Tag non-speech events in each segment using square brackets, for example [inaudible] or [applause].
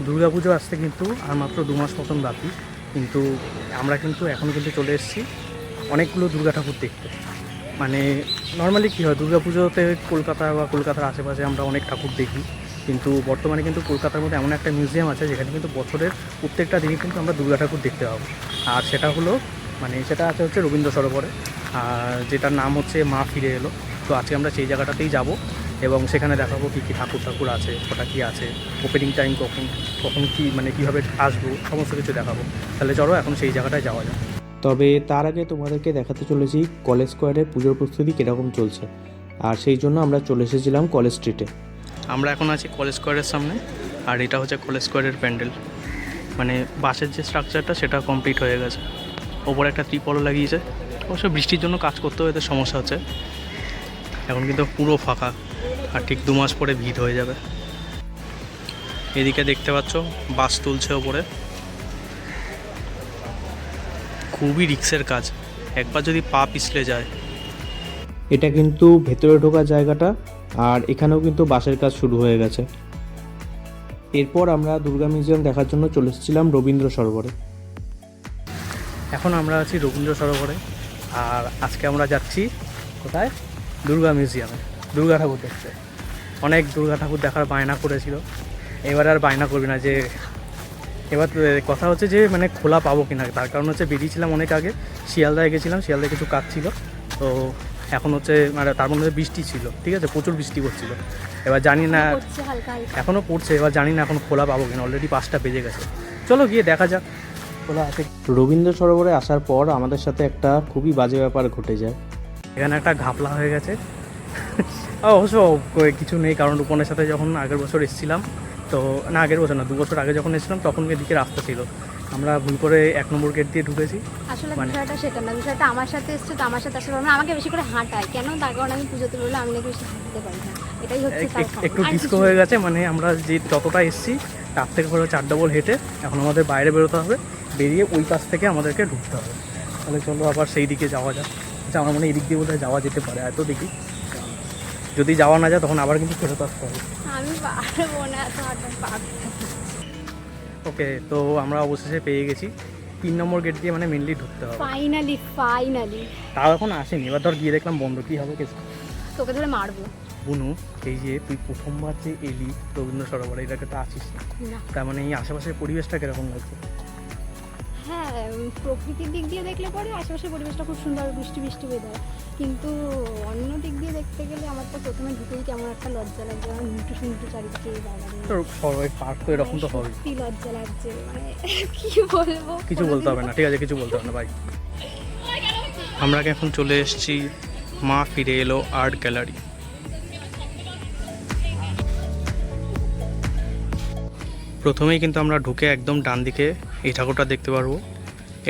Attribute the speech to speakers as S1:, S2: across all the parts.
S1: দুর্গাপুজো আসতে কিন্তু আর মাত্র দু মাস মতন বাকি। কিন্তু আমরা কিন্তু এখন কিন্তু চলে এসেছি অনেকগুলো দুর্গা ঠাকুর দেখতে। মানে নর্মালি কী হয়, দুর্গাপুজোতে কলকাতা বা কলকাতার আশেপাশে আমরা অনেক ঠাকুর দেখি। কিন্তু বর্তমানে কিন্তু কলকাতার মধ্যে এমন একটা মিউজিয়াম আছে, যেখানে কিন্তু বছরের প্রত্যেকটা দিনই কিন্তু আমরা দুর্গা ঠাকুর দেখতে পাবো। আর সেটা হলো মানে সেটা আছে হচ্ছে রবীন্দ্র সরোবরে। আর যেটার নাম হচ্ছে মা ফিরে এলো। তো আজকে আমরা সেই জায়গাটাতেই যাব। এবং সেখানে দেখাবো কী কী ঠাকুর ঠাকুর আছে কটা কী আছে ওপেনিং টাইম কখন কখন কী মানে কীভাবে আসব সমস্ত কিছু দেখাবো। তাহলে চলো এখন সেই জায়গাটায় যাওয়া যাক।
S2: তবে তার আগে তোমাদেরকে দেখাতে চলেছি কলেজ স্কোয়ারের পুজোর প্রস্তুতি কীরকম চলছে। আর সেই জন্য আমরা চলে এসেছিলাম কলেজ স্ট্রিটে।
S1: আমরা এখন আছি কলেজ স্কোয়ারের সামনে আর এটা হচ্ছে কলেজ স্কোয়ারের প্যান্ডেল। মানে বাসের যে স্ট্রাকচারটা সেটা কমপ্লিট হয়ে গেছে। ওপরে একটা ত্রিপল লাগিয়েছে। অবশ্য বৃষ্টির জন্য কাজ করতেও হতে সমস্যা হচ্ছে। এখন কিন্তু পুরো ফাঁকা। আর ঠিক দু মাস পরে ভিড় হয়ে যাবে। এদিকে দেখতে পাচ্ছ বাস তুলছে ওপরে। খুবই রিক্সের কাজ। একবার যদি পা পিছলে যায়।
S2: এটা কিন্তু ভেতরে ঢোকার জায়গাটা আর এখানেও কিন্তু বাসের কাজ শুরু হয়ে গেছে। এরপর আমরা দুর্গা মিউজিয়াম দেখার জন্য চলে এসেছিলাম রবীন্দ্র সরোবরে।
S1: এখন আমরা আছি রবীন্দ্র সরোবরে আর আজকে আমরা যাচ্ছি কোথায়? দুর্গা মিউজিয়ামে। দুর্গা ঠাকুর দেখতে। অনেক দুর্গা ঠাকুর দেখার বায়না করেছিল। এবার আর বায়না করবি না যে এবার কথা হচ্ছে যে মানে খোলা পাবো কিনা। তার কারণ হচ্ছে বেরিয়েছিলাম অনেক আগে শিয়ালদায় গেছিলাম শিয়ালদায় কিছু কাজ ছিল। তো এখন হচ্ছে মানে তার মধ্যে বৃষ্টি ছিল ঠিক আছে? প্রচুর বৃষ্টি করছিল এবার জানি না এখনও পড়ছে এবার জানি না এখন খোলা পাবো কিনা। অলরেডি পাঁচটা বেজে গেছে। চলো গিয়ে দেখা যাক। খোলা আছে।
S2: রবীন্দ্র সরোবরে আসার পর আমাদের সাথে একটা খুবই বাজে ব্যাপার ঘটে যায়।
S1: এখানে একটা ঘাপলা হয়ে গেছে। অবশ্য কিছু নেই কারণ রূপনের সাথে যখন আগের বছর এসেছিলাম তো না আগের বছর না দু বছর আগে যখন এসেছিলাম তখন এদিকে রাস্তা ছিল। আমরা ভুল করে এক নম্বর গেট দিয়ে ঢুকেছি।
S3: আসলে
S1: মানে-
S3: বিষয়টা সেটা না বিষয়টা আমার সাথে এসছে তো আমার সাথে আসলে আমাকে বেশি করে হাঁটায়। কেন তার কারণ আমি পুজোতে বললে আমি নাকি বেশি হাঁটতে পারি না? এটাই হচ্ছে।
S1: একটু ডিস্কো হয়ে গেছে মানে আমরা যে যতটা এসেছি তার থেকে ধরো চার ডবল হেঁটে এখন আমাদের বাইরে বেরোতে হবে বেরিয়ে ওই পাশ থেকে আমাদেরকে ঢুকতে হবে। তাহলে চলো আবার সেই দিকে যাওয়া যাক। আচ্ছা আমার মনে এদিক দিয়ে বোধহয় যাওয়া যেতে পারে এত দেখি। যদি যাওয়া না যায় তখন আবার কিন্তু ফেরত আসতে হবে।
S3: আমি পারব না।
S1: ওকে তো আমরা অবশেষে পেয়ে গেছি। তিন নম্বর গেট দিয়ে মানে মেনলি ঢুকতে হবে।
S3: ফাইনালি ফাইনালি
S1: তাও এখন আসেনি। এবার ধর গিয়ে দেখলাম বন্ধ। কী হবে কিছু?
S3: তোকে ধরে মারবো।
S1: বুনু এই যে তুই প্রথমবার যে এলি রবীন্দ্র সরোবরে এটাকে তো আসিস তার মানে এই আশেপাশের পরিবেশটা কীরকম লাগছে?
S3: হ্যাঁ প্রকৃতির দিক দিয়ে দেখলে পরে আশেপাশের পরিবেশটা খুব সুন্দর বৃষ্টি বৃষ্টি ওয়েদার কিন্তু অন্য দিক দিয়ে দেখতে গেলে আমার তো প্রথমে ঢুকেই কেমন একটা লজ্জা লাগছে আমার মিন্টু শুনটু চারিদিকে
S1: সবাই পার্ক তো এরকম তো হবে
S3: সত্যি লজ্জা লাগছে মানে [laughs] কি বলব?
S1: কিছু বলতে হবে না ঠিক আছে কিছু বলতে হবে না ভাই আমরা এখন চলে এসেছি মা ফিরে এলো আর্ট গ্যালারি প্রথমেই কিন্তু আমরা ঢুকে একদম ডান দিকে এই ঠাকুরটা দেখতে পারব।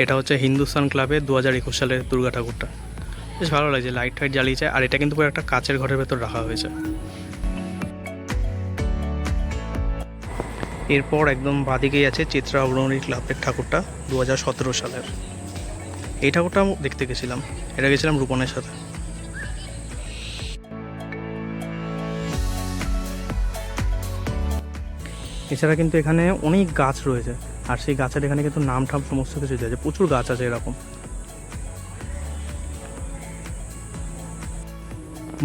S1: এটা হচ্ছে হিন্দুস্তান ক্লাবে দু হাজার একুশ সালের দুর্গা ঠাকুরটা। বেশ ভালো লাগছে লাইট ফাইট জ্বালিয়েছে, আর এটা কিন্তু একটা কাচের ঘরের ভেতর রাখা হয়েছে। এরপর একদম বাদিকেই আছে চিত্রা অগ্রণী ক্লাবের ঠাকুরটা দু হাজার সতেরো সালের। এই ঠাকুরটা দেখতে গেছিলাম। এটা গেছিলাম রূপনের সাথে। এছাড়া কিন্তু এখানে অনেক গাছ রয়েছে। আর সেই গাছের এখানে কিন্তু নাম ঠাম সমস্ত কিছু আছে প্রচুর গাছ আছে এরকম।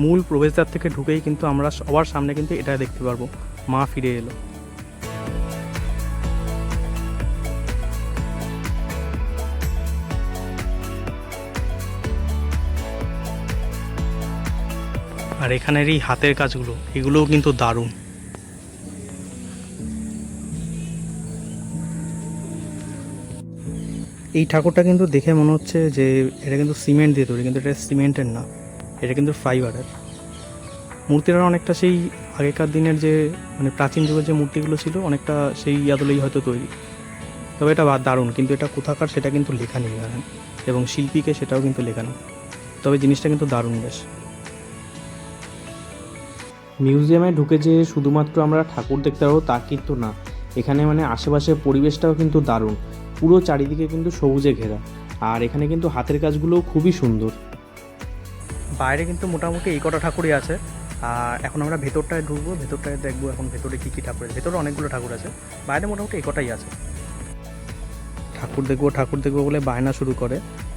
S1: মূল প্রবেশদ্বার থেকে ঢুকেই কিন্তু আমরা সবার সামনে কিন্তু এটা দেখতে পারব। মা ফিরে এলো। আর এখানের এই হাতের কাজগুলো, এগুলোও কিন্তু দারুণ। এই ঠাকুরটা কিন্তু দেখে মনে হচ্ছে যে এটা কিন্তু সিমেন্ট দিয়ে তৈরি, কিন্তু এটা সিমেন্টের না, এটা কিন্তু ফাইবারের। মূর্তিটা অনেকটা সেই আগেকার দিনের যে মানে প্রাচীন যুগের যে মূর্তিগুলো ছিল, অনেকটা সেই ইয়াদলেই হয়তো তৈরি। তবে এটা দারুণ, কিন্তু এটা কোথাকার সেটা কিন্তু লেখা নেই এখানে, এবং শিল্পীকে সেটাও কিন্তু লেখা নেই। তবে জিনিসটা কিন্তু দারুণ বেশ।
S2: মিউজিয়ামে ঢুকে যে শুধুমাত্র আমরা ঠাকুর দেখতে পাবো তা কিন্তু না। এখানে মানে আশেপাশের পরিবেশটাও কিন্তু দারুণ। পুরো চারিদিকে কিন্তু সবুজে ঘেরা। আর এখানে কিন্তু হাতের কাজগুলোও খুবই সুন্দর।
S1: বাইরে কিন্তু মোটামুটি এই কটা ঠাকুরই আছে। আর এখন আমরা ভেতরটায় ঢুকবো ভেতরটায় দেখব এখন ভেতরে কী কী ঠাকুর আছে। ভেতরে অনেকগুলো ঠাকুর আছে বাইরে মোটামুটি একটাই আছে। ঠাকুর দেখব ঠাকুর দেখব বলে বায়না শুরু করে।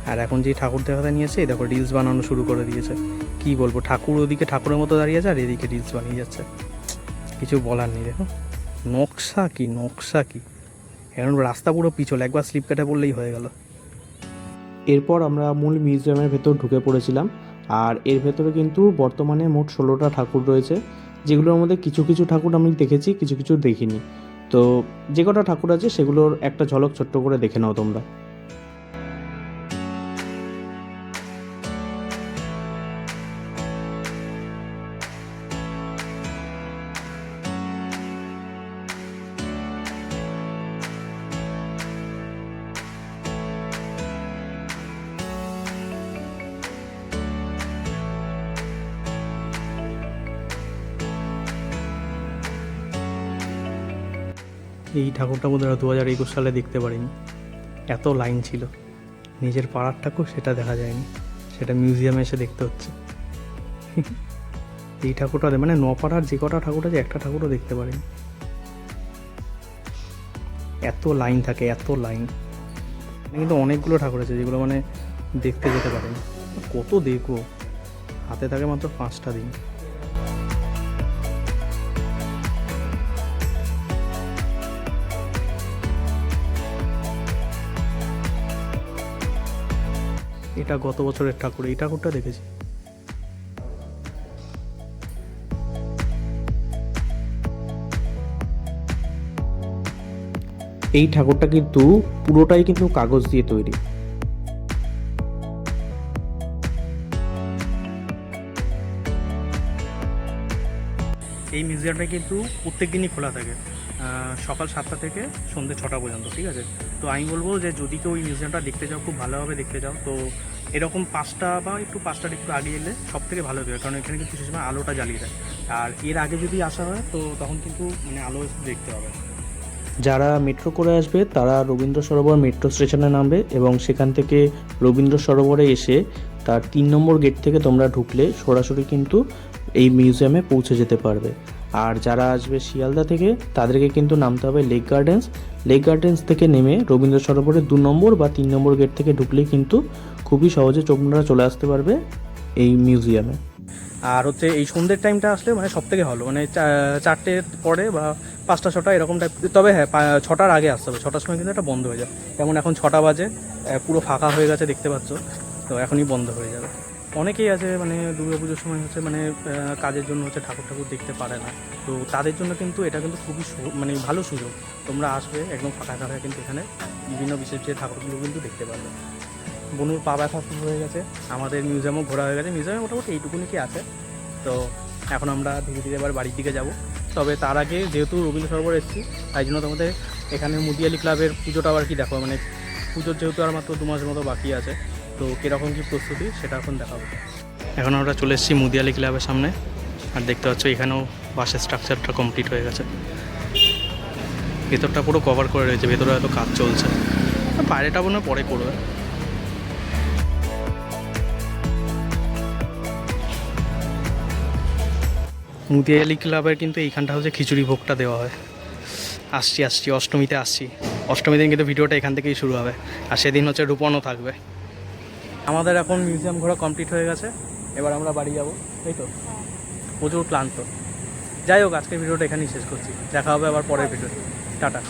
S1: আর এখন যেই ঠাকুর দেখাতে নিয়েছে এই দেখো রিলস বানানো শুরু করে দিয়েছে। কি বলব ঠাকুর ওদিকে ঠাকুরের মতো দাঁড়িয়ে আছে আর এদিকে রিলস বানিয়ে যাচ্ছে। কিছু বলার নেই দেখো। নকশা কি নকশা কি? এখন রাস্তা পুরো পিছল, একবার স্লিপ কেটে পড়লেই হয়ে গেল।
S2: এরপর আমরা মূল মিউজিয়ামের ভেতর ঢুকে পড়েছিলাম, আর এর ভেতরে কিন্তু বর্তমানে মোট ষোলোটা ঠাকুর রয়েছে, যেগুলোর মধ্যে কিছু কিছু ঠাকুর আমি দেখেছি, কিছু কিছু দেখিনি। তো যে কটা ঠাকুর আছে, সেগুলোর একটা ঝলক ছোট্ট করে দেখে নাও তোমরা।
S1: এই ঠাকুরটা বোধ হয় দু হাজার একুশ সালে দেখতে পারিনি। এত লাইন ছিল। নিজের পাড়ার ঠাকুর সেটা দেখা যায়নি। সেটা মিউজিয়ামে এসে দেখতে হচ্ছে। [laughs] এই ঠাকুরটা মানে নপাড়ার যে কটা ঠাকুর আছে, একটা ঠাকুরও দেখতে পারিনি। এত লাইন থাকে, এত লাইন। কিন্তু অনেকগুলো ঠাকুর আছে যেগুলো মানে দেখতে যেতে পারেন। কত দেখব? হাতে থাকে মাত্র পাঁচটা দিন। এটা গত বছরের ঠাকুর এই ঠাকুরটা দেখেছি।
S2: এই ঠাকুরটা কিন্তু পুরোটাই কিন্তু কাগজ দিয়ে তৈরি।
S1: এই মিউজিয়ামটা কিন্তু প্রত্যেক দিনই খোলা থাকে সকাল সাতটা থেকে সন্ধ্যে ছটা পর্যন্ত ঠিক আছে? তো আমি বলব যে যদি কেউ এই মিউজিয়ামটা দেখতে যাও খুব ভালোভাবে দেখতে যাও তো এরকম পাঁচটা বা একটু পাঁচটার একটু আগে এলে সব থেকে ভালো হবে কারণ এখানে কিন্তু সময় আলোটা জ্বালিয়ে দেয়। আর এর আগে যদি আসা হয়, তো তখন কিন্তু মানে আলো দেখতে হবে।
S2: যারা মেট্রো করে আসবে, তারা রবীন্দ্র সরোবর মেট্রো স্টেশনে নামবে এবং সেখান থেকে রবীন্দ্র সরোবরে এসে তার তিন নম্বর গেট থেকে তোমরা ঢুকলে সরাসরি কিন্তু এই মিউজিয়ামে পৌঁছে যেতে পারবে। আর যারা আসবে শিয়ালদা থেকে, তাদেরকে কিন্তু নামতে হবে লেক গার্ডেন্স লেক গার্ডেন্স থেকে নেমে রবীন্দ্র সরোবরের দু নম্বর বা তিন নম্বর গেট থেকে ঢুকলেই কিন্তু খুবই সহজে তোমরা চলে আসতে পারবে এই মিউজিয়ামে
S1: আর হচ্ছে এই সন্ধ্যের টাইমটা আসলে মানে সব থেকে ভালো মানে চারটের পরে বা পাঁচটা, ছটা এরকম টাইপ তবে হ্যাঁ ছটার আগে আসতে হবে। ছটার সময় কিন্তু এটা বন্ধ হয়ে যায় যেমন এখন ছটা বাজে পুরো ফাঁকা হয়ে গেছে দেখতে পাচ্ছ, তো এখনই বন্ধ হয়ে যাবে। অনেকেই আছে মানে পুজোর সময় হচ্ছে মানে কাজের জন্য হচ্ছে ঠাকুর ঠাকুর দেখতে পারে না। তো তাদের জন্য কিন্তু এটা কিন্তু খুবই মানে ভালো সুযোগ। তোমরা আসবে, একদম ফাঁকা ফাঁকা কিন্তু এখানে বিভিন্ন বিশেষ যে ঠাকুরগুলো কিন্তু দেখতে পারবে। বনুর পা ব্যথা শুরু হয়ে গেছে, আমাদের মিউজিয়ামও ঘোরা হয়ে গেছে। মিউজিয়ামে মোটামুটি এইটুকুনি কি আছে। তো এখন আমরা ধীরে ধীরে এবার বাড়ির দিকে যাব। তবে তার আগে যেহেতু রবীন্দ্র সরোবর এসেছি, তাই জন্য তোমাদের এখানে মুদিয়ালি ক্লাবের পুজোটা আবার কি দেখো? মানে পুজোর যেহেতু আর মাত্র দু মাসের মতো বাকি আছে তো কীরকম কী প্রস্তুতি সেটা এখন দেখাবো। এখন আমরা চলে এসেছি মুদিয়ালি ক্লাবের সামনে। আর দেখতে পাচ্ছ এখানেও বাসের স্ট্রাকচারটা কমপ্লিট হয়ে গেছে। ভেতরটা পুরো কভার করে রয়েছে, ভেতরে হয়তো কাজ চলছে। বাইরেটা মনে পরে করবে। মুদিয়ালি ক্লাবের কিন্তু এইখানটা হচ্ছে খিচুড়ি ভোগটা দেওয়া হয়। আসছি আসছি, অষ্টমীতে আসছি। অষ্টমী দিন কিন্তু ভিডিওটা এখান থেকেই শুরু হবে। আর সেদিন হচ্ছে রূপনও থাকবে। আমাদের এখন মিউজিয়াম ঘোরা কমপ্লিট হয়ে গেছে। এবার আমরা বাড়ি যাব। এই তো। প্রচুর ক্লান্ত। যাই হোক, আজকের ভিডিওটা এখানেই শেষ করছি। দেখা হবে আবার পরের ভিডিও টাটা।